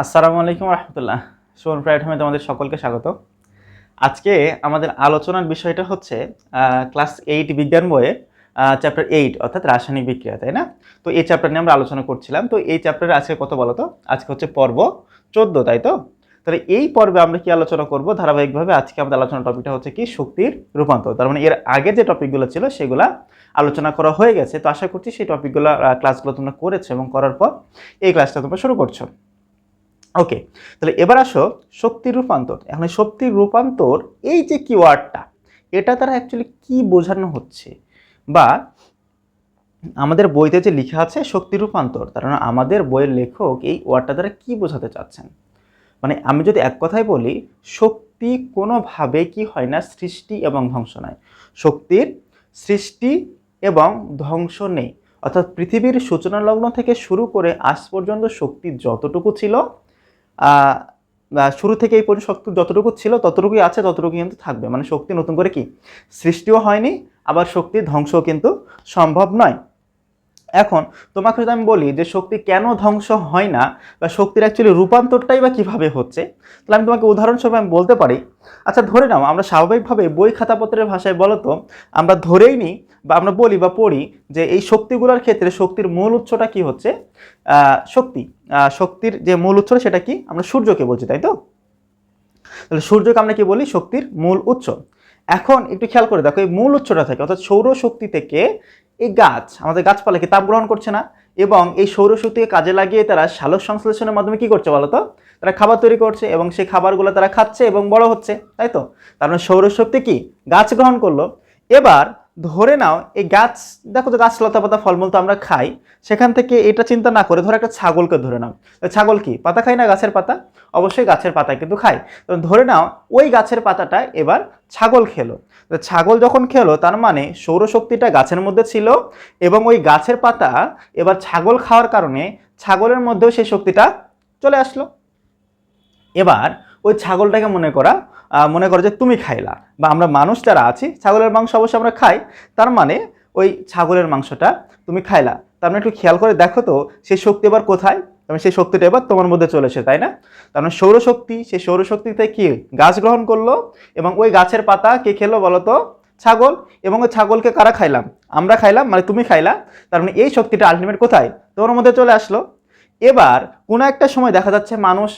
আসসালামু আলাইকুম রহমতুল্লাহ। সোন প্রাইভেট তোমাদের সকলকে স্বাগত। আজকে আমাদের আলোচনার বিষয়টা হচ্ছে ক্লাস এইট বিজ্ঞান বইয়ে চ্যাপ্টার এইট অর্থাৎ রাসায়নিক বিক্রিয়া, তাই না? তো এই চ্যাপ্টার নিয়ে আমরা আলোচনা করছিলাম। তো এই চ্যাপ্টারে আজকে কত বলো তো আজকে হচ্ছে পর্ব চোদ্দ, তাই তো? তাহলে এই পর্বে আমরা কি আলোচনা করব? ধারাবাহিকভাবে আজকে আমাদের আলোচনার টপিকটা হচ্ছে কি? শক্তির রূপান্তর। তার মানে এর আগে যে টপিকগুলো ছিল, সেগুলা আলোচনা করা হয়ে গেছে। তো আশা করছি সেই টপিকগুলো ক্লাসগুলো তোমরা করেছ এবং করার পর এই ক্লাসটা তোমরা শুরু করছ। ওকে তাহলে এবার আসো শক্তির রূপান্তর। এখন শক্তির রূপান্তর, এই যে কিওয়ার্ডটা এটা তারা অ্যাকচুয়ালি কি বোঝানো হচ্ছে? বা আমাদের বইতে যে লেখা আছে শক্তি রূপান্তর, তার মানে আমাদের বইয়ের লেখক এই ওয়ার্ডটা দ্বারা কি বোঝাতে চাচ্ছেন? মানে আমি যদি এক কথায় বলি, শক্তি কোনোভাবে কি হয় না সৃষ্টি এবং ধ্বংস নয়। শক্তির সৃষ্টি এবং ধ্বংস নেই। অর্থাৎ পৃথিবীর সূচনা লগ্ন থেকে শুরু করে আজ পর্যন্ত শক্তি যতটুকু ছিল শুরু থেকে এই পর্যন্ত শক্তি যতটুকু ছিল, ততটুকুই আছে ততটুকু কিন্তু থাকবে। মানে শক্তি নতুন করে কি? সৃষ্টিও হয়নি, আবার শক্তির ধ্বংসও কিন্তু সম্ভব নয়। এখন, তোমাকে যদি আমি বলি যে শক্তি কেন ধ্বংস হয় না, বা শক্তির অ্যাকচুয়ালি রূপান্তরটাই বা কীভাবে হচ্ছে, তাহলে আমি তোমাকে উদাহরণস্বরূপ আমি বলতে পারি। আচ্ছা ধরে নাও, আমরা স্বাভাবিকভাবে বই খাতাপত্রের ভাষায় বলো তো আমরা ধরেই নিই বা আমরা বলি বা পড়ি যে এই শক্তিগুলোর ক্ষেত্রে শক্তির মূল উৎসটা কি হচ্ছে? শক্তি। শক্তির যে মূল উৎস, সেটা কি? আমরা সূর্যকে বলছি, তাই তো? তাহলে সূর্যকে আমরা কি বলি? শক্তির মূল উৎস। এখন একটু খেয়াল করে দেখো, এই মূল উৎসটা থেকে, অর্থাৎ সৌরশক্তি থেকে এই গাছ, আমাদের গাছপালা কি তাপ গ্রহণ করছে না এবং এই সৌরশক্তিকে কাজে লাগিয়ে তারা সালোক সংশ্লেষণের মাধ্যমে কি করছে বলো তো তারা খাবার তৈরি করছে এবং সেই খাবারগুলো তারা খাচ্ছে এবং বড় হচ্ছে, তাই তো? তার মানে সৌরশক্তি কি? গাছ গ্রহণ করল। এবার ধরে নাও, এই গাছ, দেখো তো গাছ লতা পাতা, ফলমূল তো আমরা খাই, সেখান থেকে এটা চিন্তা না করে ধরো একটা ছাগলকে ধরে নাও। ছাগল কি? পাতা খায় না গাছের পাতা? অবশ্যই গাছের পাতা কিন্তু খায়। তো ধরে নাও, ওই গাছের পাতাটা এবার ছাগল খেলো। তো ছাগল যখন খেলো, তার মানে সৌরশক্তিটা গাছের মধ্যে ছিল এবং ওই গাছের পাতা এবার ছাগল খাওয়ার কারণে ছাগলের মধ্যেও সেই শক্তিটা চলে আসলো। এবার ওই ছাগলটাকে মনে করা মনে করো যে তুমি খাইলা বা আমরা মানুষ যারা আছি, ছাগলের মাংস অবশ্যই আমরা খাই। তার মানে ওই ছাগলের মাংসটা তুমি খাইলা। তার মানে একটু খেয়াল করে দেখো তো, সেই শক্তি এবার কোথায়? মানে সেই শক্তিটা এবার তোমার মধ্যে চলে এসে তাই না? তার মানে সৌরশক্তি, সেই সৌরশক্তিতে কি? গাছ গ্রহণ করল এবং ওই গাছের পাতা কে খেলো বলো তো ছাগল। এবং ওই ছাগলকে কারা খাইলাম? আমরা খাইলাম মানে তুমি খাইলা। তার মানে এই শক্তিটা আলটিমেট কোথায়? তোমার মধ্যে চলে আসলো। এবার কোনো একটা সময় দেখা যাচ্ছে মানুষ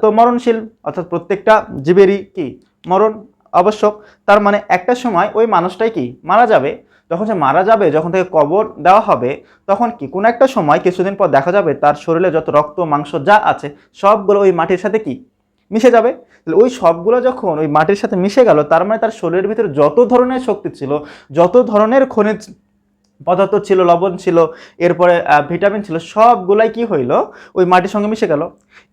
তো মরণশীল, অর্থাৎ প্রত্যেকটা জীবেরই কি? মরণ আবশ্যক। তার মানে একটা সময় ওই মানুষটাই কি? মারা যাবে। যখন সে মারা যাবে, যখন তাকে কবর দেওয়া হবে, তখন কি কোনো একটা সময় কিছুদিন পর দেখা যাবে তার শরীরে যত রক্ত, মাংস যা আছে, সবগুলো ওই মাটির সাথে কি? মিশে যাবে। তাহলে ওই সবগুলো যখন ওই মাটির সাথে মিশে গেল, তার মানে তার শরীরের ভিতরে যত ধরনের শক্তি ছিল, যত ধরনের খনিজ পদার্থ ছিল, লবণ ছিল, এরপরে ভিটামিন ছিল, সবগুলাই কি হইল? ওই মাটির সঙ্গে মিশে গেল।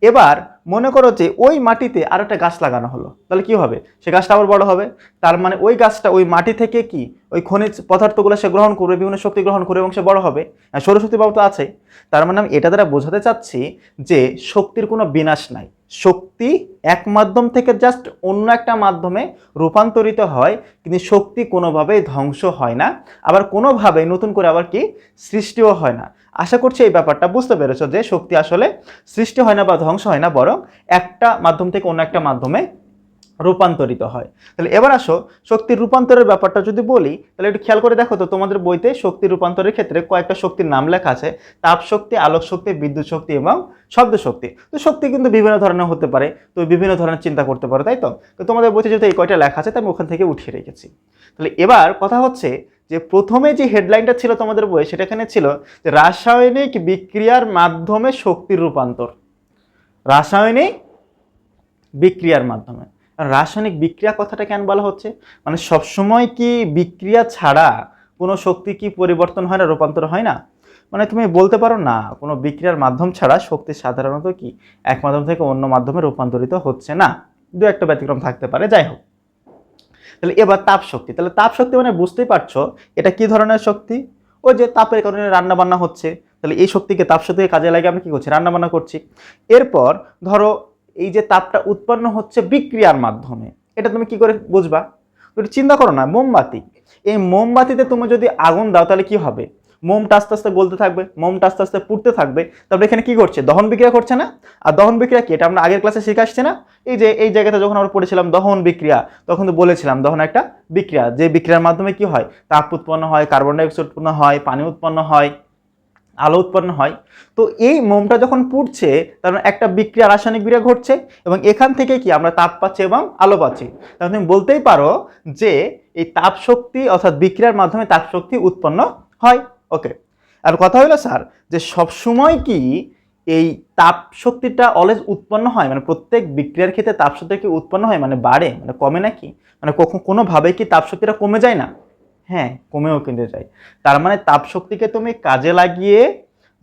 এবার মনে করো যে ওই মাটিতে আর একটা গাছ লাগানো হলো। তাহলে কি হবে? সে গাছটা আবার বড় হবে। তার মানে ওই গাছটা ওই মাটি থেকে কি? ওই খনিজ পদার্থগুলো সে গ্রহণ করবে, বিভিন্ন শক্তি গ্রহণ করবে এবং সে বড় হবে। সৌরশক্তি বাবু তো আছে তার মানে আমি এটা দ্বারা বোঝাতে চাচ্ছি যে শক্তির কোনো বিনাশ নাই। শক্তি এক মাধ্যম থেকে জাস্ট অন্য একটা মাধ্যমে রূপান্তরিত হয়, কিন্তু শক্তি কোনোভাবেই ধ্বংস হয় না। আবার কোনোভাবেই নতুন করে আবার কি সৃষ্টিও হয় না। আশা করছি এই ব্যাপারটা বুঝতে পেরেছ যে শক্তি আসলে সৃষ্টি হয় না বা ধ্বংস হয় না, বরং একটা মাধ্যম থেকে অন্য একটা মাধ্যমে রূপান্তরিত হয়। তাহলে এবার আসো, শক্তির রূপান্তরের ব্যাপারটা যদি বলি, তাহলে একটু খেয়াল করে দেখো তো, তোমাদের বইতে শক্তি রূপান্তরের ক্ষেত্রে কয়েকটা শক্তির নাম লেখা আছে। তাপ শক্তি, আলোক শক্তি, বিদ্যুৎ শক্তি এবং শব্দ শক্তি। তো শক্তি কিন্তু বিভিন্ন ধরনের হতে পারে, তো বিভিন্ন ধরনের চিন্তা করতে পারো, তাই তো? তো তোমাদের বইতে যেহেতু এই কয়টা লেখা আছে তা আমি ওখান থেকে উঠিয়ে রেখেছি। তাহলে এবার কথা হচ্ছে যে, প্রথমে যে হেডলাইনটা ছিল তোমাদের বইয়ে, সেটা এখানে ছিল যে, রাসায়নিক বিক্রিয়ার মাধ্যমে শক্তির রূপান্তর। রাসায়নিক বিক্রিয়ার মাধ্যমে। রাসায়নিক বিক্রিয়া কথাটা কেন বলা হচ্ছে? মানে সবসময় কি বিক্রিয়া ছাড়া কোনো শক্তি কি পরিবর্তন হয় না, রূপান্তর হয় না? মানে তুমি বলতে পারো না, কোনো বিক্রিয়ার মাধ্যম ছাড়া শক্তি সাধারণত কি এক মাধ্যম থেকে অন্য মাধ্যমে রূপান্তরিত হচ্ছে না? দু একটা ব্যতিক্রম থাকতে পারে, যাই হোক। তাহলে এবার তাপ শক্তি, তাহলে তাপ শক্তি মানে বুঝতেই পারছ এটা কি ধরনের শক্তি? ওই যে তাপের কারণে রান্না বান্না হচ্ছে, তাহলে এই শক্তিকে তাপ শক্তিকে কাজে লাগিয়ে আমরা কি করছি? রান্না বান্না করছি। এরপর ধরো এই যে তাপটা উৎপন্ন হচ্ছে বিক্রিয়ার মাধ্যমে, এটা তুমি কি করে বুঝবা? একটু চিন্তা করো না, মোমবাতি। এই মোমবাতিতে তুমি যদি আগুন দাও, তাহলে কি হবে? মোমটা আস্তে আস্তে গলতে থাকবে, মোমটা আস্তে আস্তে পুড়তে থাকবে। তারপরে এখানে কি করছে? দহন বিক্রিয়া করছে না? আর দহন বিক্রিয়া কি? এটা আমরা আগের ক্লাসে শিখে আসছি না? এই যে, এই জায়গাতে যখন আমরা পড়েছিলাম দহন বিক্রিয়া, তখন তো বলেছিলাম দহন একটা বিক্রিয়া। যে বিক্রিয়ার মাধ্যমে কি হয়? তাপ উৎপন্ন হয় কার্বন ডাইঅক্সাইড উৎপন্ন হয়, পানি উৎপন্ন হয়। আলো উৎপন্ন হয়। তো এই মোমটা যখন পুড়ছে, তার মানে একটা বিক্রিয়া, রাসায়নিক বিক্রিয়া ঘটছে এবং এখান থেকে কি আমরা তাপ পাচ্ছি এবং আলো পাচ্ছি। তাহলে তুমি বলতেই পারো যে এই তাপ শক্তি অর্থাৎ বিক্রিয়ার মাধ্যমে তাপ শক্তি উৎপন্ন হয়। ওকে। আর কথা হলো, স্যার, যে সবসময় কি এই তাপ শক্তিটা অলওয়েজ উৎপন্ন হয়? মানে প্রত্যেক বিক্রিয়ার ক্ষেত্রে তাপ কি উৎপন্ন হয়? মানে বাড়ে? মানে কমে নাকি? মানে কখন কোনোভাবে কি তাপ শক্তিটা কমে যায় না? হ্যাঁ কমেও কিনতে চাই। তার মানে তাপ শক্তিকে তুমি কাজে লাগিয়ে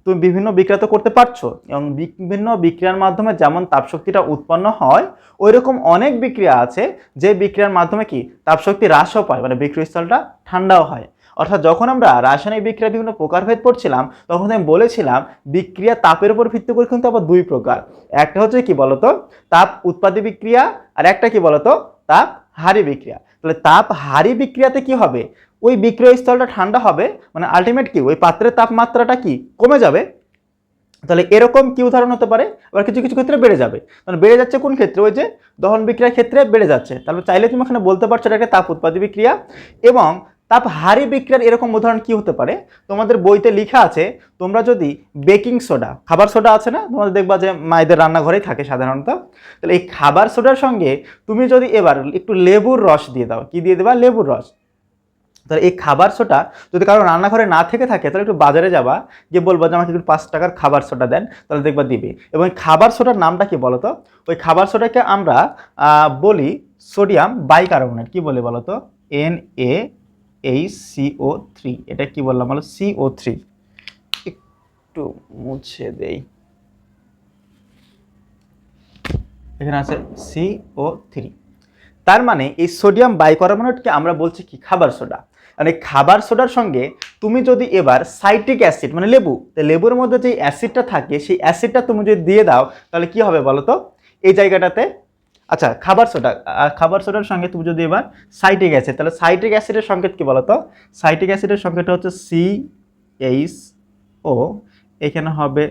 তুমি বিভিন্ন বিক্রিয়া তো করতে পারছ এবং বিভিন্ন বিক্রিয়ার মাধ্যমে যেমন তাপশক্তিটা উৎপন্ন হয় ওই রকম অনেক বিক্রিয়া আছে যে বিক্রিয়ার মাধ্যমে কি তাপশক্তি হ্রাসও পায় মানে বিক্রিয়স্থলটা ঠান্ডাও হয়। অর্থাৎ যখন আমরা রাসায়নিক বিক্রিয়া বিভিন্ন প্রকারভেদ পড়ছিলাম, তখন আমি বলেছিলাম বিক্রিয়া তাপের উপর ভিত্তি করে কিন্তু আবার দুই প্রকার। একটা হচ্ছে কি বলতো? তাপ উৎপাদী বিক্রিয়া আর একটা কি বলতো? তাপ হারি বিক্রিয়া। তাহলে তাপ হারি বিক্রিয়াতে কি হবে? ওই বিক্রিয় স্থলটা ঠান্ডা হবে মানে আলটিমেট কি? ওই পাত্রের তাপমাত্রাটা কি? কমে যাবে। তাহলে এরকম কি উদাহরণ হতে পারে? আবার কিছু কিছু ক্ষেত্রে বেড়ে যাবে। মানে বেড়ে যাচ্ছে কোন ক্ষেত্রে? ওই যে দহন বিক্রিয়ার ক্ষেত্রে বেড়ে যাচ্ছে। তাহলে চাইলে তুমি এখানে বলতে পারছ এটা একটা তাপ উৎপাদী বিক্রিয়া। এবং তাপ হারি বিক্রিয়ার এরকম উদাহরণ কি হতে পারে? তোমাদের বইতে লেখা আছে, তোমরা যদি বেকিং সোডা, খাবার সোডা আছে না? তোমাদের দেখবা যে মায়েদের রান্নাঘরেই থাকে সাধারণত। তাহলে এই খাবার সোডার সঙ্গে তুমি যদি এবার একটু লেবুর রস দিয়ে দাও। কি দিয়ে দেবা? লেবুর রস। তাহলে এই খাবার সোটা যদি কারও রান্নাঘরে না থেকে থাকে, তাহলে একটু বাজারে যাবা, গিয়ে বলব যে আমাকে একটু পাঁচ টাকার খাবার সোটা দেন, তাহলে দেখবা দিবে। এবং খাবার সোটার নামটা কি বলো তো ওই খাবার সোটাকে আমরা বলি সোডিয়াম বাইকার্বনেট। কি বলে বলো তো N A H CO three এটা কি বললাম বলো? সিও থ্রি একটু মুছে দেই। এখানে আছে সিও থ্রি তার মানে এই সোডিয়াম বাইকার্বনেটকে আমরা বলছি কি? খাবার সোডা। মানে খাবার সোডার সঙ্গে তুমি যদি এবার সাইট্রিক অ্যাসিড মানে লেবু লেবুর মধ্যে যে অ্যাসিডটা থাকে, সেই অ্যাসিডটা তুমি যদি দিয়ে দাও, তাহলে কি হবে বলো তো? এই জায়গাটাতে আচ্ছা খাবার সোডা খাবার সোডার সঙ্গে তুমি যদি এবার সাইট্রিক অ্যাসিড, তাহলে সাইট্রিক অ্যাসিডের সংকেত কি বলো তো? সাইট্রিক অ্যাসিডের সংকেতটা হচ্ছে সি এইচ ও এখানে হবে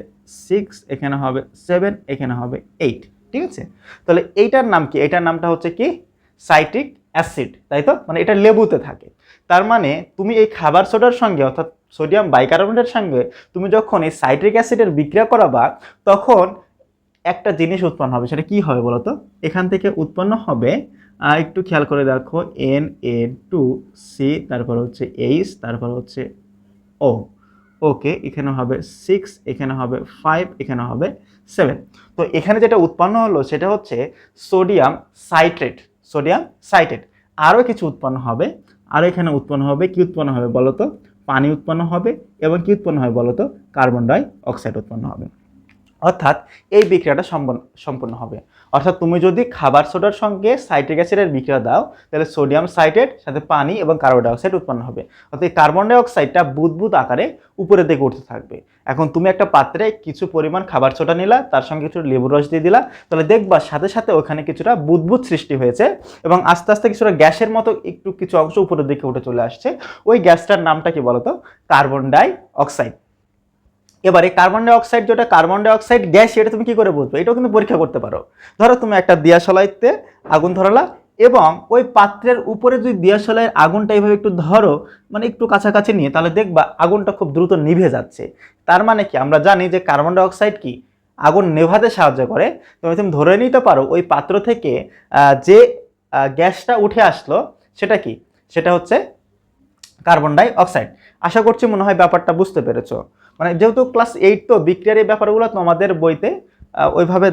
সিক্স এখানে হবে সেভেন এখানে হবে এইট ঠিক আছে? তাহলে এইটার নাম কি? এটার নামটা হচ্ছে কি? সাইট্রিক অ্যাসিড, তাই তো? মানে এটা লেবুতে থাকে। তার মানে তুমি এই খাবার সোডার সঙ্গে অর্থাৎ সোডিয়াম বাইকার্বনেটের সঙ্গে তুমি যখন এই সাইট্রিক অ্যাসিডের বিক্রিয়া করাবা, তখন একটা জিনিস উৎপন্ন হবে। সেটা কি হবে বলো তো এখান থেকে উৎপন্ন হবে একটু খেয়াল করে দেখো এন এ টু সি তারপর হচ্ছে এইচ তারপর হচ্ছে ও ওকে এখানে হবে সিক্স এখানে হবে ফাইভ এখানে হবে সেভেন তো এখানে যেটা উৎপন্ন হলো, সেটা হচ্ছে সোডিয়াম সাইট্রেট। সোডিয়াম সাইটেট। আরও কিছু উৎপন্ন হবে। আরও এখানে উৎপন্ন হবে। কি উৎপন্ন হবে বলতো পানি উৎপন্ন হবে এবং কি উৎপন্ন হবে বলতো কার্বন ডাই অক্সাইড উৎপন্ন হবে। অর্থাৎ এই বিক্রিয়াটা সম্পন্ন হবে। অর্থাৎ তুমি যদি খাবার সোডার সঙ্গে সাইট্রিক অ্যাসিডের বিক্রিয়া দাও, তাহলে সোডিয়াম সাইট্রেট, সাথে পানি এবং কার্বন ডাইঅক্সাইড উৎপন্ন হবে। অর্থাৎ এই কার্বন ডাইঅক্সাইডটা বুদবুদ আকারে উপরের দিকে উঠতে থাকবে। এখন তুমি একটা পাত্রে কিছু পরিমাণ খাবার সোডা নিলা, তার সঙ্গে কিছু লেবুর রস দিয়ে দিলা, তাহলে দেখবা সাথে সাথে ওখানে কিছুটা বুদবুদ সৃষ্টি হয়েছে এবং আস্তে আস্তে কিছুটা গ্যাসের মতো একটু কিছু অংশ উপরের দিকে উঠে চলে আসছে। ওই গ্যাসটার নামটা কি বলতো? কার্বন ডাই অক্সাইড এবারে কার্বন ডাইঅক্সাইড যেটা কার্বন ডাইঅক্সাইড গ্যাস এটা তুমি কি করে বুঝবে? এটাও কিন্তু পরীক্ষা করতে পারো। ধরো তুমি একটা দিয়াশলাইতে আগুন ধরালা এবং ওই পাত্রের উপরে যদি দিয়াশলাইয়ের আগুনটা এইভাবে একটু ধরো মানে একটু কাছাকাছি নিয়ে, তাহলে দেখবা আগুনটা খুব দ্রুত নিভে যাচ্ছে। তার মানে কি? আমরা জানি যে কার্বন ডাইঅক্সাইড কি? আগুন নেভাতে সাহায্য করে। তুমি তুমি ধরে নিতে পারো, ওই পাত্র থেকে যে গ্যাসটা উঠে আসলো, সেটা কি? সেটা হচ্ছে কার্বন ডাই অক্সাইড আশা করছি মনে হয় ব্যাপারটা বুঝতে পেরেছ। মানে যেহেতু ক্লাস এইট তো বিক্রিয়ার এই ব্যাপারগুলো তোমাদের বইতে ওইভাবে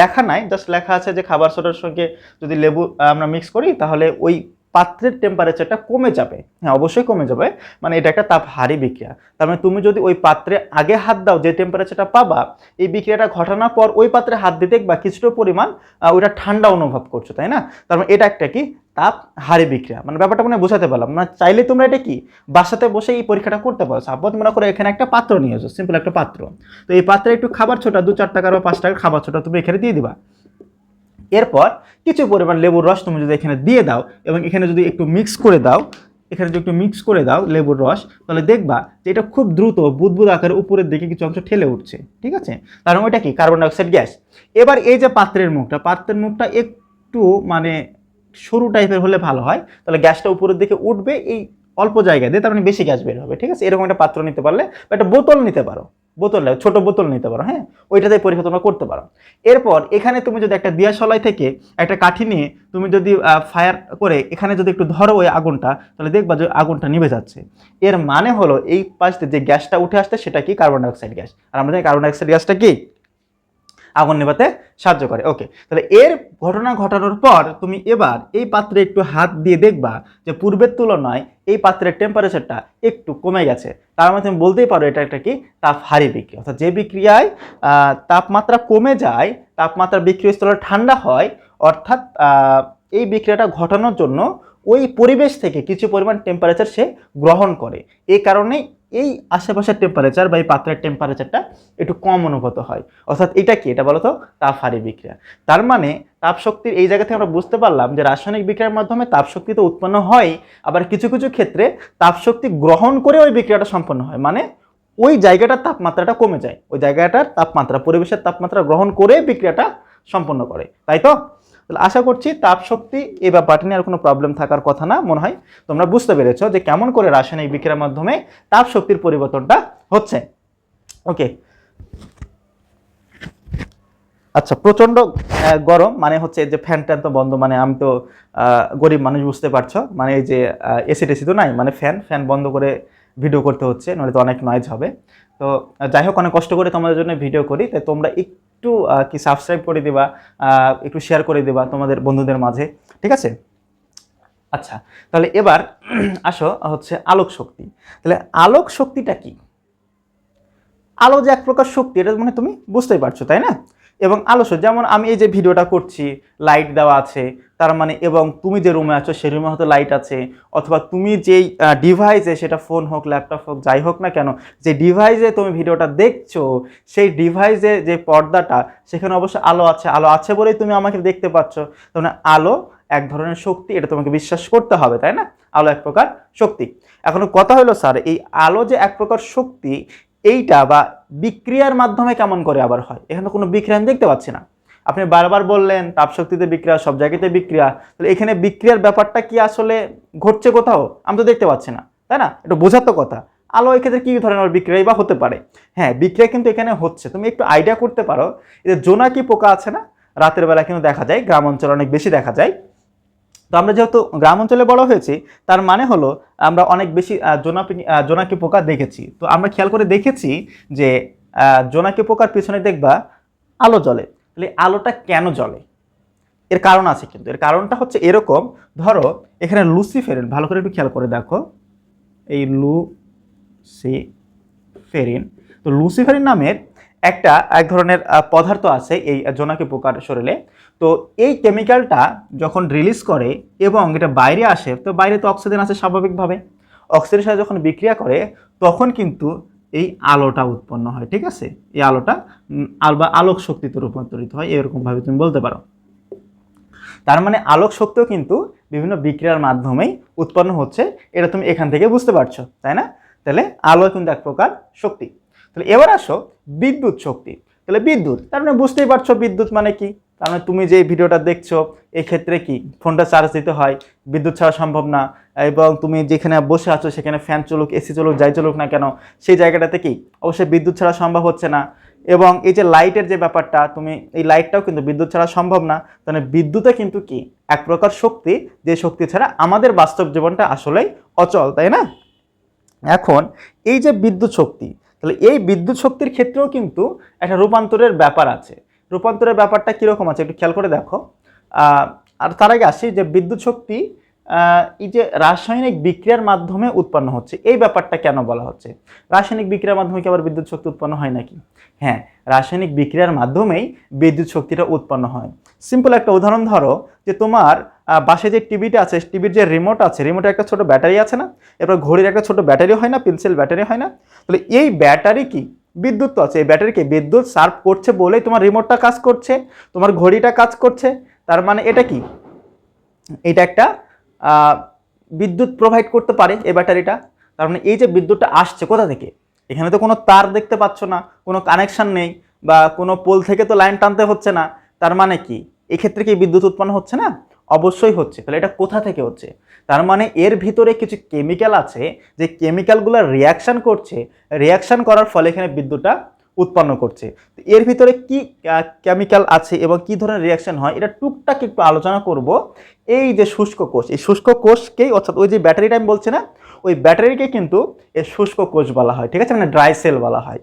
লেখা নাই জাস্ট লেখা আছে যে খাবার সোডার সঙ্গে যদি লেবু আমরা মিক্স করি, তাহলে ওই পাত্রের টেম্পারেচারটা কমে যাবে। হ্যাঁ অবশ্যই কমে যাবে মানে এটা একটা তাপ হারি বিক্রিয়া। তার মানে তুমি যদি ওই পাত্রে আগে হাত দাও যে টেম্পারেচারটা পাবা, এই বিক্রিয়াটা ঘটানোর পর ওই পাত্রে হাত দিতে দেখবা কিছুটা পরিমাণ ওইটা ঠান্ডা অনুভব করছ, তাই না? তার মানে এটা একটা কি? তাপ হারি বিক্রিয়া। মানে ব্যাপারটা মানে বোঝাতে পারলাম। মানে চাইলে তোমরা এটা কি? বাসাতে বসে এই পরীক্ষাটা করতে পারো। সাপোজ মনে করো এখানে একটা পাত্র নিয়ে নিয়েছো সিম্পল একটা পাত্র। তো এই পাত্রে একটু খাবার ছোটা, দু চার টাকার বা পাঁচ টাকার খাবার ছোটা তুমি এখানে দিয়ে দিবা। এরপর কিছু পরিমাণ লেবুর রস তুমি যদি এখানে দিয়ে দাও এবং এখানে যদি একটু মিক্স করে দাও, এখানে যদি একটু মিক্স করে দাও লেবুর রস, তাহলে দেখবা যে এটা খুব দ্রুত বুদবুদ আকারে উপরের দিকে কিছু অংশ ঠেলে উঠছে। ঠিক আছে? কারণ ওইটা কি? কার্বন ডাইঅক্সাইড গ্যাস এবার এই যে পাত্রের মুখটা পাত্রের মুখটা একটু মানে সরু টাইপের হলে ভালো হয়। তাহলে গ্যাসটা উপরের দিকে উঠবে, এই অল্প জায়গা দিয়ে তার মানে বেশি গ্যাস বের হবে, ঠিক আছে? এরকম একটা পাত্র নিতে পারলে বা একটা বোতল নিতে পারো। বোতল ছোট বোতল নিতে পারো হ্যাঁ? ওইটাতে পরীক্ষা তোমরা করতে পারো। এরপর এখানে তুমি যদি একটা দিয়াশলাই থেকে একটা কাঠি নিয়ে তুমি যদি ফায়ার করে এখানে যদি একটু ধরো ওই আগুনটা, তাহলে দেখবা যে আগুনটা নিভে যাচ্ছে। এর মানে হলো এই পাশ যে গ্যাসটা উঠে আসছে সেটা কি কার্বন ডাইঅক্সাইড গ্যাস? আর আমরা জানি কার্বন ডাইঅক্সাইড গ্যাসটা কি? আগুন নেভাতে সাহায্য করে। ওকে তাহলে এর ঘটনা ঘটানোর পর তুমি এবার এই পাত্রে একটু হাত দিয়ে দেখবা যে পূর্বের তুলনায় এই পাত্রের টেম্পারেচারটা একটু কমে গেছে। তার মধ্যে তুমি বলতেই পারো এটা একটা কি? তাপ হারি বিক্রিয়া। অর্থাৎ যে বিক্রিয়ায় তাপমাত্রা কমে যায়, তাপমাত্রা বিক্রিয় স্থলে ঠান্ডা হয়, অর্থাৎ এই বিক্রিয়াটা ঘটানোর জন্য ওই পরিবেশ থেকে কিছু পরিমাণ টেম্পারেচার সে গ্রহণ করে। এই কারণে এই আশেপাশের টেম্পারেচার বা এই পাত্রের টেম্পারেচারটা একটু কম অনুভূত হয়। অর্থাৎ এটা কি? এটা বলতো তাপহারী বিক্রিয়া। তার মানে তাপশক্তির এই জায়গা থেকে আমরা বুঝতে পারলাম যে রাসায়নিক বিক্রিয়ার মাধ্যমে তাপশক্তি তো উৎপন্ন হয়, আবার কিছু কিছু ক্ষেত্রে তাপশক্তি গ্রহণ করে ওই বিক্রিয়াটা সম্পন্ন হয়। মানে ওই জায়গাটার তাপমাত্রাটা কমে যায়। ওই জায়গাটার তাপমাত্রা, পরিবেশের তাপমাত্রা গ্রহণ করে বিক্রিয়াটা সম্পন্ন করে। তাই তো? তাহলে আশা করছি তাপশক্তি এই ব্যাপারটা নিয়ে আর কোনো প্রবলেম থাকার কথা না মনে হয়। তোমরা বুঝতে পেরেছ যে কেমন করে রাসায়নিক বিক্রিয়ার মাধ্যমে তাপশক্তির পরিবর্তনটা হচ্ছে। ওকে আচ্ছা প্রচণ্ড আহ, গরম মানে হচ্ছে যে ফ্যান ট্যান তো বন্ধ মানে আমি তো গরিব মানুষ বুঝতে পারছ। মানে এই যে এসি টেসি তো নাই মানে ফ্যান ফ্যান বন্ধ করে ভিডিও করতে হচ্ছে নইলে তো অনেক নয়েজ হবে। তো যাই হোক অনেক কষ্ট করে তোমাদের জন্য ভিডিও করি। তাই তোমরা একটু কি সাবস্ক্রাইব করে দেবা একটু শেয়ার করে দেবা তোমাদের বন্ধুদের মাঝে, ঠিক আছে? আচ্ছা তাহলে এবার আসো হচ্ছে আলোক শক্তি। তাহলে আলোক শক্তিটা কি? আলো যে এক প্রকার শক্তি, এটা মানে তুমি বুঝতেই পারছ, তাই না? এবং আলো যেমন আমি এই যে ভিডিওটা করছি লাইট দেওয়া আছে তার মানে এবং তুমি যে রুমে আছো, সেই রুমে হয়তো লাইট আছে, অথবা তুমি যেই ডিভাইসে সেটা ফোন হোক ল্যাপটপ হোক, যাই হোক না কেন, যে ডিভাইসে তুমি ভিডিওটা দেখছ, সেই ডিভাইসে যে পর্দাটা, সেখানে অবশ্যই আলো আছে। আলো আছে বলেই তুমি আমাকে দেখতে পাচ্ছ। তার মানে আলো এক ধরনের শক্তি, এটা তোমাকে বিশ্বাস করতে হবে, তাই না? আলো এক প্রকার শক্তি। এখন কথা হলো, স্যার, এই আলো যে এক প্রকার শক্তি, এইটা বা বিক্রিয়ার মাধ্যমে কেমন করে আবার হয়? এখানে কোনো বিক্রিয়া আমি দেখতে পাচ্ছি না। আপনি বারবার বললেন, তাপশক্তিতে বিক্রিয়া, সব জায়গাতে বিক্রিয়া। তাহলে এখানে বিক্রিয়ার ব্যাপারটা কি আসলে ঘটছে কোথাও? আমি তো দেখতে পাচ্ছি না, তাই না? একটু বোঝার তো কথা। আলো এক্ষেত্রে কি ধরনের বিক্রিয়াই বা হতে পারে? হ্যাঁ বিক্রিয়া কিন্তু এখানে হচ্ছে। তুমি একটু আইডিয়া করতে পারো, যে জোনাকি পোকা আছে না? রাতের বেলা কিন্তু দেখা যায়, গ্রাম অঞ্চলে অনেক বেশি দেখা যায়। তো আমরা যেহেতু গ্রাম অঞ্চলে বড় হয়েছি, তার মানে হলো আমরা অনেক বেশি জোনাপি জোনাকি পোকা দেখেছি। তো আমরা খেয়াল করে দেখেছি যে জোনাকি পোকার পিছনে দেখবা আলো জ্বলে। তাহলে আলোটা কেন জ্বলে? এর কারণ আছে কিন্তু। এর কারণটা হচ্ছে এরকম, ধরো এখানে লুসিফেরিন ভালো করে একটু খেয়াল করে দেখো। এই লুসিফেরিন তো লুসিফেরিন নামের একটা, এক ধরনের পদার্থ আছে এই জোনাকি পোকার শরীরে। তো এই কেমিক্যালটা যখন রিলিজ করে এবং এটা বাইরে আসে, তো বাইরে তো অক্সিজেন আছে স্বাভাবিকভাবে। অক্সিজেনের সাথে যখন বিক্রিয়া করে, তখন কিন্তু এই আলোটা উৎপন্ন হয়, ঠিক আছে? এই আলোটা বা আলোক শক্তিতে রূপান্তরিত হয়, এরকমভাবে তুমি বলতে পারো। তার মানে আলোক শক্তিও কিন্তু বিভিন্ন বিক্রিয়ার মাধ্যমেই উৎপন্ন হচ্ছে, এটা তুমি এখান থেকে বুঝতে পারছ, তাই না? তাহলে আলো কিন্তু এক প্রকার শক্তি। তাহলে এবার আসো বিদ্যুৎ শক্তি। তাহলে বিদ্যুৎ, তার মানে বুঝতেই পারছ বিদ্যুৎ মানে কি? মানে তুমি যে ভিডিওটা দেখছ এই ক্ষেত্রে কি? ফোনটা চার্জ দিতে হয়, বিদ্যুৎ ছাড়া সম্ভব না, এবং তুমি যেখানে বসে আছো, সেখানে ফ্যান চলুক এসি চলুক, যাই চলুক না কেন, সেই জায়গাটাতে কি? অবশ্যই বিদ্যুৎ ছাড়া সম্ভব হচ্ছে না, এবং এই যে লাইটের যে ব্যাপারটা, তুমি এই লাইটটাও কিন্তু বিদ্যুৎ ছাড়া সম্ভব না, তাহলে বিদ্যুতে কিন্তু কি? এক প্রকার শক্তি, যে শক্তি ছাড়া আমাদের বাস্তব জীবনটা আসলেই অচল, তাই না? এখন এই যে বিদ্যুৎ শক্তি, তাহলে এই বিদ্যুৎ শক্তির ক্ষেত্রেও কিন্তু একটা রূপান্তরের ব্যাপার আছে। রূপান্তরের ব্যাপারটা কীরকম আছে একটু খেয়াল করে দেখো। আর তার আগে আসি যে বিদ্যুৎ শক্তি এই যে রাসায়নিক বিক্রিয়ার মাধ্যমে উৎপন্ন হচ্ছে, এই ব্যাপারটা কেন বলা হচ্ছে? রাসায়নিক বিক্রিয়ার মাধ্যমে কি আবার বিদ্যুৎ শক্তি উৎপন্ন হয় নাকি? হ্যাঁ রাসায়নিক বিক্রিয়ার মাধ্যমেই বিদ্যুৎ শক্তিটা উৎপন্ন হয়। সিম্পল একটা উদাহরণ ধরো যে তোমার বাসায় যে টিভিটা আছে, টিভির যে রিমোট আছে রিমোটে একটা ছোট ব্যাটারি আছে না? এরপর ঘড়ির একটা ছোট ব্যাটারি হয় না পেন্সিল ব্যাটারি হয় না? তাহলে এই ব্যাটারি কি? বিদ্যুৎ তো আছে, এই ব্যাটারিকে বিদ্যুৎ সার্ভ করছে বলেই তোমার রিমোটটা কাজ করছে, তোমার ঘড়িটা কাজ করছে, তার মানে এটা কি? এটা একটা বিদ্যুৎ প্রোভাইড করতে পারে এই ব্যাটারিটা তার মানে এই যে বিদ্যুৎটা আসছে কোথা থেকে? এখানে তো কোনো তার দেখতে পাচ্ছ না, কোনো কানেকশান নেই বা কোনো পোল থেকে তো লাইন টানতে হচ্ছে না, তার মানে কি? এক্ষেত্রে কি বিদ্যুৎ উৎপন্ন হচ্ছে না? অবশ্যই হচ্ছে। তাহলে এটা কোথা থেকে হচ্ছে? তার মানে এর ভিতরে কিছু কেমিক্যাল আছে, যে কেমিক্যালগুলো রিয়াকশান করছে রিয়াকশান করার ফলে এখানে বিদ্যুৎটা উৎপন্ন করছে। এর ভিতরে কি কেমিক্যাল আছে এবং কি ধরনের রিয়াকশান হয়, এটা টুকটাক একটু আলোচনা করব। এই যে শুষ্ক কোষ, এই শুষ্ক কোষকেই, অর্থাৎ ওই যে ব্যাটারিটা আমি বলছি না, ওই ব্যাটারিকে কিন্তু এর শুষ্ক কোষ বলা হয়, ঠিক আছে? মানে ড্রাই সেল বলা হয়।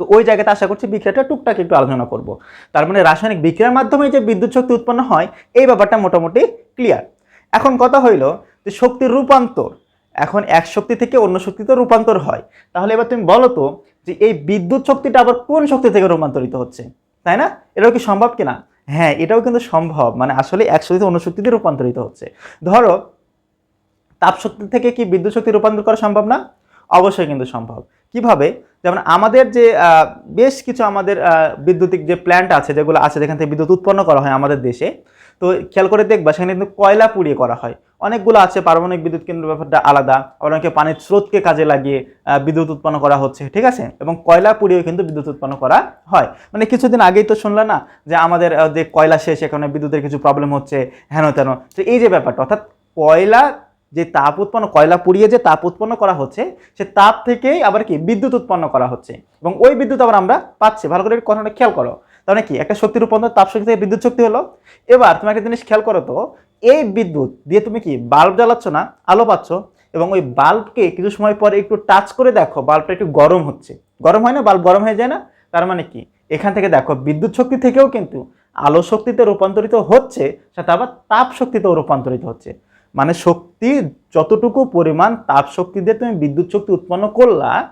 তো ওই জায়গাতে আশা করছি বিক্রিয়াটা টুকটাক একটু আলোচনা করব। তার মানে রাসায়নিক বিক্রিয়ার মাধ্যমে যে বিদ্যুৎ শক্তি উৎপন্ন হয়, এই ব্যাপারটা মোটামুটি ক্লিয়ার এখন কথা হইল যে শক্তির রূপান্তর, এখন এক শক্তি থেকে অন্য শক্তিতে রূপান্তর হয়। তাহলে এবার তুমি বলো তো যে এই বিদ্যুৎ শক্তিটা আবার কোন শক্তি থেকে রূপান্তরিত হচ্ছে? তাই না? এটাও কি সম্ভব কিনা? হ্যাঁ এটাও কিন্তু সম্ভব। মানে আসলে এক শক্তি থেকে অন্য শক্তিতে রূপান্তরিত হচ্ছে। ধরো তাপ শক্তি থেকে কি বিদ্যুৎ শক্তি রূপান্তর করা সম্ভব না? অবশ্যই কিন্তু সম্ভব। কীভাবে? যেমন আমাদের যে বেশ কিছু আমাদের বিদ্যুতিক যে প্ল্যান্ট আছে, যেগুলো আছে, যেখান থেকে বিদ্যুৎ উৎপন্ন করা হয় আমাদের দেশে, তো খেয়াল করে দেখবা সেখানে কিন্তু কয়লা পুড়িয়ে করা হয়। অনেকগুলো আছে, পারমাণবিক বিদ্যুৎ কেন্দ্র ব্যাপারটা আলাদা, আবার অনেকে পানির স্রোতকে কাজে লাগিয়ে বিদ্যুৎ উৎপন্ন করা হচ্ছে, ঠিক আছে? এবং কয়লা পুড়িয়েও কিন্তু বিদ্যুৎ উৎপন্ন করা হয়। মানে কিছুদিন আগেই তো শুনলে না, যে আমাদের যে কয়লা শেষ এখানে বিদ্যুতের কিছু প্রবলেম হচ্ছে হেন তেন তো এই যে ব্যাপারটা, অর্থাৎ কয়লা যে তাপ উৎপন্ন কয়লা পুড়িয়ে যে তাপ উৎপন্ন করা হচ্ছে, সে তাপ থেকেই আবার কি বিদ্যুৎ উৎপন্ন করা হচ্ছে। এবং ওই বিদ্যুৎ আবার আমরা পাচ্ছি। ভালো করে কথাটা খেয়াল করো। তাহলে কি? একটা শক্তি রূপান্তর তাপ শক্তি থেকে বিদ্যুৎ শক্তি হলো। এবার তুমি একটা জিনিস খেয়াল করো তো, এই বিদ্যুৎ দিয়ে তুমি কি বাল্ব জ্বালাচ্ছ না? আলো পাচ্ছ। এবং ওই বাল্বকে কিছু সময় পরে একটু টাচ করে দেখো, বাল্বটা একটু গরম হচ্ছে। গরম হয় না? বাল্ব গরম হয়ে যায় না? তার মানে কি? এখান থেকে দেখো, বিদ্যুৎ শক্তি থেকেও কিন্তু আলো শক্তিতে রূপান্তরিত হচ্ছে, সাথে আবার তাপ শক্তিতেও রূপান্তরিত হচ্ছে। মানে শক্তি যতটুকু পরিমাণ, তাপ শক্তি দিয়ে তুমি বিদ্যুৎ শক্তি উৎপন্ন করলা,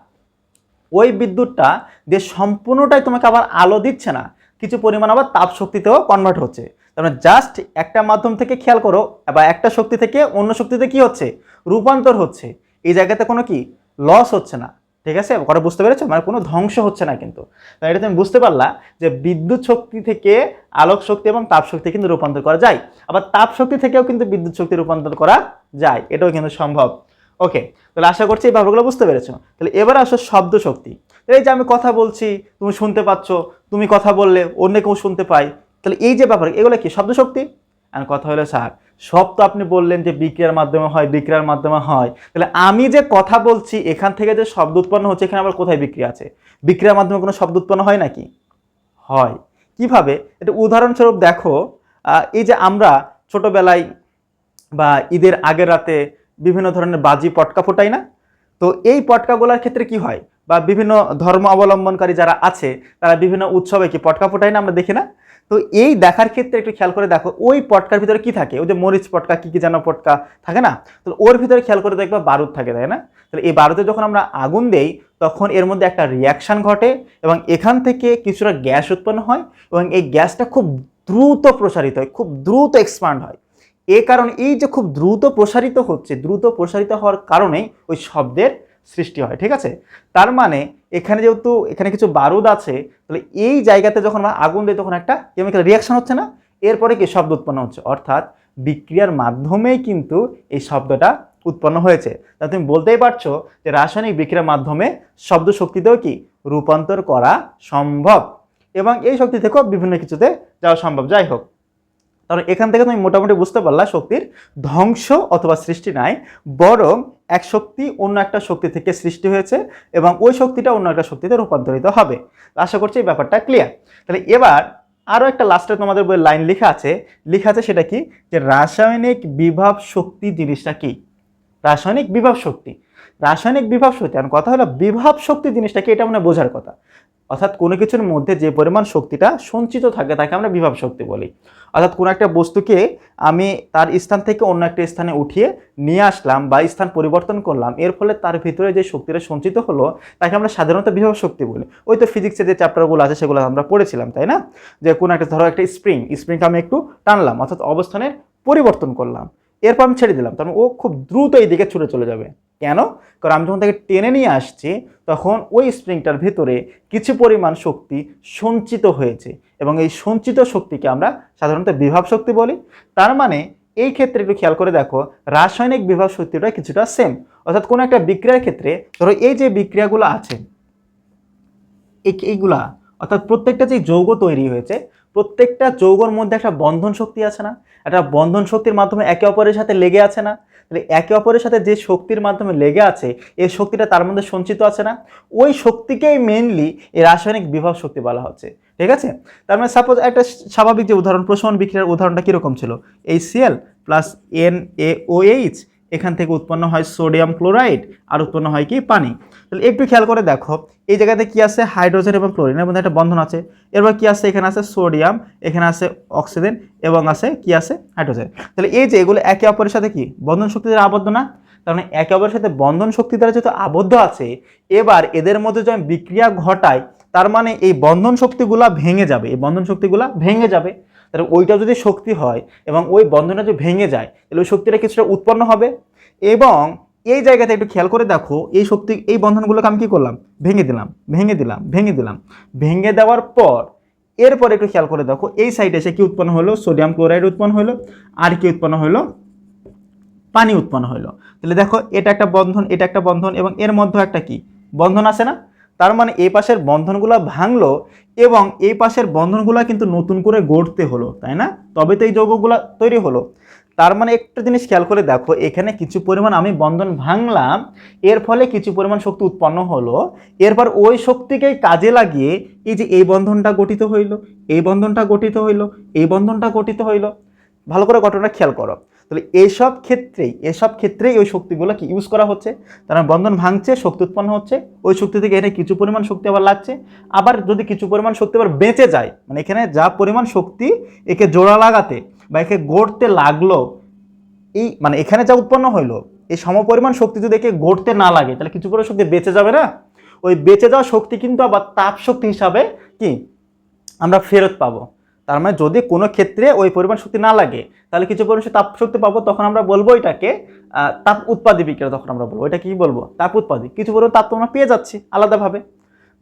ওই বিদ্যুৎটা দিয়ে সম্পূর্ণটাই তোমাকে আবার আলো দিচ্ছে না। কিছু পরিমাণ আবার তাপ শক্তিতেও কনভার্ট হচ্ছে। তার মানে জাস্ট একটা মাধ্যম থেকে খেয়াল করো, বা একটা শক্তি থেকে অন্য শক্তিতে কি হচ্ছে? রূপান্তর হচ্ছে। এই জায়গাতে কোনো কি? লস হচ্ছে না। ঠিক আছে? কথা বুঝতে পেরেছ? মানে কোনো ধ্বংস হচ্ছে না কিন্তু। এটা তুমি বুঝতে পারলা যে বিদ্যুৎ শক্তি থেকে আলোক শক্তি এবং তাপ শক্তি কিন্তু রূপান্তর করা যায়। আবার তাপ শক্তি থেকেও কিন্তু বিদ্যুৎ শক্তি রূপান্তর করা যায়। এটাও কিন্তু সম্ভব। ওকে, তাহলে আশা করছি এই ব্যাপারগুলো বুঝতে পেরেছ। তাহলে এবার আসো শব্দ শক্তি। এই যে আমি কথা বলছি, তুমি শুনতে পাচ্ছ, তুমি কথা বললে, অন্য কেউ শুনতে পায়। তাহলে এই যে ব্যাপার, এগুলো কি শব্দ শক্তি? আর কথা হলো, স্যার, সব তো আপনি বললেন যে বিক্রিয়ার মাধ্যমে হয়, বিক্রিয়ার মাধ্যমে হয়। তাহলে আমি যে কথা বলছি, এখান থেকে যে শব্দ উৎপন্ন হচ্ছে, এখানে আবার কোথায় বিক্রিয়া আছে? বিক্রিয়ার মাধ্যমে কোনো শব্দ উৎপন্ন হয় নাকি? হয়। কীভাবে? এটা উদাহরণস্বরূপ দেখো এই যে আমরা ছোটোবেলায় বা ঈদের আগের রাতে বিভিন্ন ধরনের বাজি, পটকা ফোটাই না? তো এই পটকাগুলোর ক্ষেত্রে কি হয়? বা বিভিন্ন ধর্ম অবলম্বনকারী যারা আছে, তারা বিভিন্ন উৎসবে কি পটকা ফোটায় না? আমরা দেখি না? তো এই দেখার ক্ষেত্রে একটু খেয়াল করে দেখো, ওই পটকার ভিতরে কি থাকে? ওই যে মরিচ পটকা, কি কি যেন পটকা থাকে না? তো ওর ভিতরে খেয়াল করে দেখবা বারুদ থাকে, তাই না? তাহলে এই বারুদে যখন আমরা আগুন দেই, তখন এর মধ্যে একটা রিয়াকশন ঘটে এবং এখান থেকে কিছুটা গ্যাস উৎপন্ন হয় এবং এই গ্যাসটা খুব দ্রুত প্রসারিত হয়, খুব দ্রুত এক্সপান্ড হয়। এ কারণে এই যে খুব দ্রুত প্রসারিত হচ্ছে, দ্রুত প্রসারিত হওয়ার কারণেই ওই শব্দের সৃষ্টি হয়, ঠিক আছে? তার মানে এখানে যেহেতু এখানে কিছু বারুদ আছে, তাহলে এই জায়গাতে যখন আমরা আগুন দিই, তখন একটা কেমিক্যাল রিয়াকশন হচ্ছে না? এরপরে কি শব্দ উৎপন্ন হচ্ছে? অর্থাৎ বিক্রিয়ার মাধ্যমেই কিন্তু এই শব্দটা উৎপন্ন হয়েছে। তা তুমি বলতেই পারছ যে রাসায়নিক বিক্রিয়ার মাধ্যমে শব্দ শক্তিতেও কি রূপান্তর করা সম্ভব? এবং এই শক্তি থেকেও বিভিন্ন কিছুতে যাওয়া সম্ভব। যাই হোক তাহলে এখান থেকে তুমি মোটামুটি বুঝতে পারলা শক্তির ধ্বংস অথবা সৃষ্টি নাই, বরং এক শক্তি অন্য একটা শক্তি থেকে সৃষ্টি হয়েছে এবং ওই শক্তিটা অন্য একটা শক্তিতে রূপান্তরিত হবে। আশা করছি এই ব্যাপারটা ক্লিয়ার তাহলে এবার আরও একটা লাস্টে তোমাদের বই লাইন লেখা আছে। লেখা আছে সেটা কি? যে রাসায়নিক বিভব শক্তি জিনিসটা কি? রাসায়নিক বিভব শক্তি। রাসায়নিক বিভব শক্তি আর কথা হলো বিভব শক্তি জিনিসটা কি? এটা মানে বোঝার কথা। অর্থাৎ কোনো কিছুর মধ্যে যে পরিমাণ শক্তিটা সঞ্চিত থাকে, তাকে আমরা বিভব শক্তি বলি। অর্থাৎ কোনো একটা বস্তুকে আমি তার স্থান থেকে অন্য একটা স্থানে উঠিয়ে নিয়ে আসলাম বা স্থান পরিবর্তন করলাম, এর ফলে তার ভিতরে যে শক্তিটা সঞ্চিত হলো, তাকে আমরা সাধারণত বিভব শক্তি বলি। ওই তো ফিজিক্সের যে চ্যাপ্টারগুলো আছে, সেগুলো আমরা পড়েছিলাম, তাই না? যে কোনো একটা, ধরো একটা স্প্রিং স্প্রিংকে আমি একটু টানলাম, অর্থাৎ অবস্থানের পরিবর্তন করলাম। এরপর আমি ছেড়ে দিলাম, তার মানে ও খুব দ্রুত এই দিকে ছুটে চলে যাবে। কেন? কারণ আমি যখন তাকে টেনে নিয়ে আসছি, তখন ওই স্প্রিংটার ভেতরে কিছু পরিমাণ শক্তি সঞ্চিত হয়েছে। এবং এই সঞ্চিত শক্তিকে আমরা সাধারণত বিভব শক্তি বলি। তার মানে এই ক্ষেত্রে একটু খেয়াল করে দেখো, রাসায়নিক বিভাব শক্তিটা কিছুটা সেম অর্থাৎ কোনো একটা বিক্রিয়ার ক্ষেত্রে ধরো এই যে বিক্রিয়াগুলো আছে এইগুলা, অর্থাৎ প্রত্যেকটা যে যৌগ তৈরি হয়েছে, প্রত্যেকটা যৌগর মধ্যে একটা বন্ধন শক্তি আছে না? একটা বন্ধন শক্তির মাধ্যমে একে অপরের সাথে লেগে আছে না? তাহলে একে অপরের সাথে যে শক্তির মাধ্যমে লেগে আছে, এই শক্তিটা তার মধ্যে সঞ্চিত আছে না? ওই শক্তিকেই মেনলি এই রাসায়নিক বিভব শক্তি বলা হচ্ছে। ঠিক আছে? তার মানে সাপোজ একটা স্বাভাবিক যে উদাহরণ, প্রশমন বিক্রিয়ার উদাহরণটা কীরকম ছিল? এই CL plus N A O H এখান থেকে উৎপন্ন হয় সোডিয়াম ক্লোরাইড আর উৎপন্ন হয় কি? পানি। তাহলে একটু খেয়াল করে দেখো, এই জায়গাতে কি আছে? হাইড্রোজেন এবং ক্লোরিনের মধ্যে একটা বন্ধন আছে। এরপর কি আছে? এখানে আছে সোডিয়াম, এখানে আছে অক্সিজেন এবং আছে কি আছে? হাইড্রোজেন। তাহলে এই যে এগুলো একে অপরের সাথে কি? বন্ধন শক্তি দ্বারা আবদ্ধ না? তার মানে একে অপরের সাথে বন্ধন শক্তি দ্বারা যেহেতু আবদ্ধ আছে, এবার এদের মধ্যে যখন বিক্রিয়া ঘটায় তার মানে এই বন্ধন শক্তিগুলা ভেঙে যাবে, এই বন্ধন শক্তিগুলা ভেঙে যাবে। তাহলে ওইটা যদি শক্তি হয় এবং ওই বন্ধনটা যদি ভেঙে যায়, তাহলে ওই শক্তিটা কিছুটা উৎপন্ন হবে এবং এই জায়গাতে একটু খেয়াল করে দেখো, এই শক্তি, এই বন্ধনগুলোকে আমি কী করলাম? ভেঙে দিলাম ভেঙে দিলাম ভেঙে দিলাম। ভেঙে দেওয়ার পর এরপর একটু খেয়াল করে দেখো, এই সাইডে এসে কি উৎপন্ন হলো? সোডিয়াম ক্লোরাইড উৎপন্ন হলো, আর কি উৎপন্ন হলো? পানি উৎপন্ন হলো। তাহলে দেখো, এটা একটা বন্ধন, এটা একটা বন্ধন এবং এর মধ্যে একটা কি? বন্ধন আছে না? তার মানে এই পাশের বন্ধনগুলো ভাঙলো এবং এই পাশের বন্ধনগুলো কিন্তু নতুন করে গড়তে হলো, তাই না? তবে তো এই যৌগগুলো তৈরি হলো। তার মানে একটা জিনিস খেয়াল করে দেখো, এখানে কিছু পরিমাণ আমি বন্ধন ভাঙলাম, এর ফলে কিছু পরিমাণ শক্তি উৎপন্ন হলো, এরপর ওই শক্তিকে কাজে লাগিয়ে এই যে এই বন্ধনটা গঠিত হইল, এই বন্ধনটা গঠিত হইল, এই বন্ধনটা গঠিত হইল। ভালো করে ঘটনাটা খেয়াল করো। তাহলে এইসব ক্ষেত্রেই, এসব ক্ষেত্রেই ওই শক্তিগুলো কি ইউজ করা হচ্ছে। তারা বন্ধন ভাঙছে, শক্তি উৎপন্ন হচ্ছে, ওই শক্তি থেকে এখানে কিছু পরিমাণ শক্তি আবার লাগছে। আবার যদি কিছু পরিমাণ শক্তি আবার বেঁচে যায় মানে এখানে যা পরিমাণ শক্তি একে জোড়া লাগাতে বা একে গড়তে লাগল, এই মানে এখানে যা উৎপন্ন হইল, এই সমপরিমাণ শক্তি যদি একে গড়তে না লাগে, তাহলে কিছু পরিমাণ শক্তি বেঁচে যাবে না? ওই বেঁচে যাওয়া শক্তি কিন্তু আবার তাপ শক্তি হিসাবে কি? আমরা ফেরত পাবো। তার মানে যদি কোনো ক্ষেত্রে ওই পরিমাণ শক্তি না লাগে, তাহলে কিছু পরিমাণ তাপ শক্তি পাবো, তখন আমরা বলব এটাকে তাপ উৎপাদী বিক্রিয়া তখন আমরা বলব। এটা কি বলব? তাপ উৎপাদী। কিছু পরিমাণ তাপ তো আমরা পেয়ে যাচ্ছি আলাদাভাবে।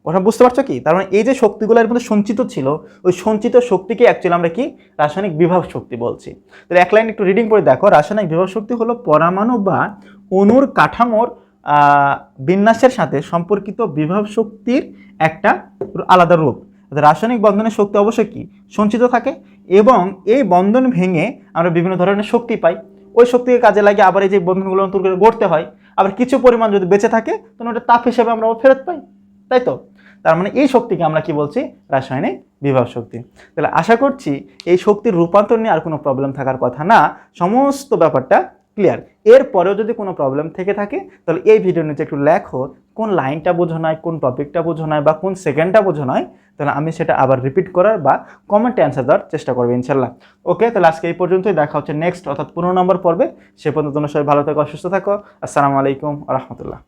ওটা বুঝতে পারছ কি? তার মানে এই যে শক্তিগুলো এর মধ্যে সঞ্চিত ছিল, ওই সঞ্চিত শক্তিকে অ্যাকচুয়ালি আমরা কি? রাসায়নিক বিভাব শক্তি বলছি। তাহলে এক লাইন একটু রিডিং করে দেখো। রাসায়নিক বিভাব শক্তি হলো পরমাণু বা অণুর কাঠামোর বিন্যাসের সাথে সম্পর্কিত বিভাব শক্তির একটা আলাদা রূপ। রাসায়নিক বন্ধনের শক্তি অবশ্যই কি? সঞ্চিত থাকে এবং এই বন্ধন ভেঙে আমরা বিভিন্ন ধরনের শক্তি পাই। ওই শক্তিকে কাজে লাগিয়ে আবার এই যে বন্ধনগুলো নতুন করে গড়তে হয়, আবার কিছু পরিমাণ যদি বেঁচে থাকে তাহলে ওটা তাপ হিসেবে আমরা ফেরত পাই। তাই তো? তার মানে এই শক্তিকে আমরা কি বলছি? রাসায়নিক বিভাব শক্তি। তাহলে আশা করছি এই শক্তির রূপান্তর নিয়ে আর কোনো প্রবলেম থাকার কথা না। সমস্ত ব্যাপারটা ক্লিয়ার এরপরেও যদি কোনো প্রবলেম থেকে থাকে, তাহলে এই ভিডিওর নিচে একটু লেখো, কোন লাইনটা বোঝো নয় কোন টপিকটা বোঝো নয় বা কোন সেকেন্ডটা বোঝো নয় তাহলে আমি সেটা আবার রিপিট করার বা কমেন্টে অ্যান্সার দেওয়ার চেষ্টা করব ইনশাল্লাহ। ওকে তাহলে আজকে এই পর্যন্তই, দেখা হচ্ছে নেক্সট অর্থাৎ পনেরো নম্বর পর্বে। সে পর্যন্ত তোমরা সবাই ভালো থাকো অসুস্থ থাকো। আসসালামু আলাইকুম, রহমতুল্লাহ।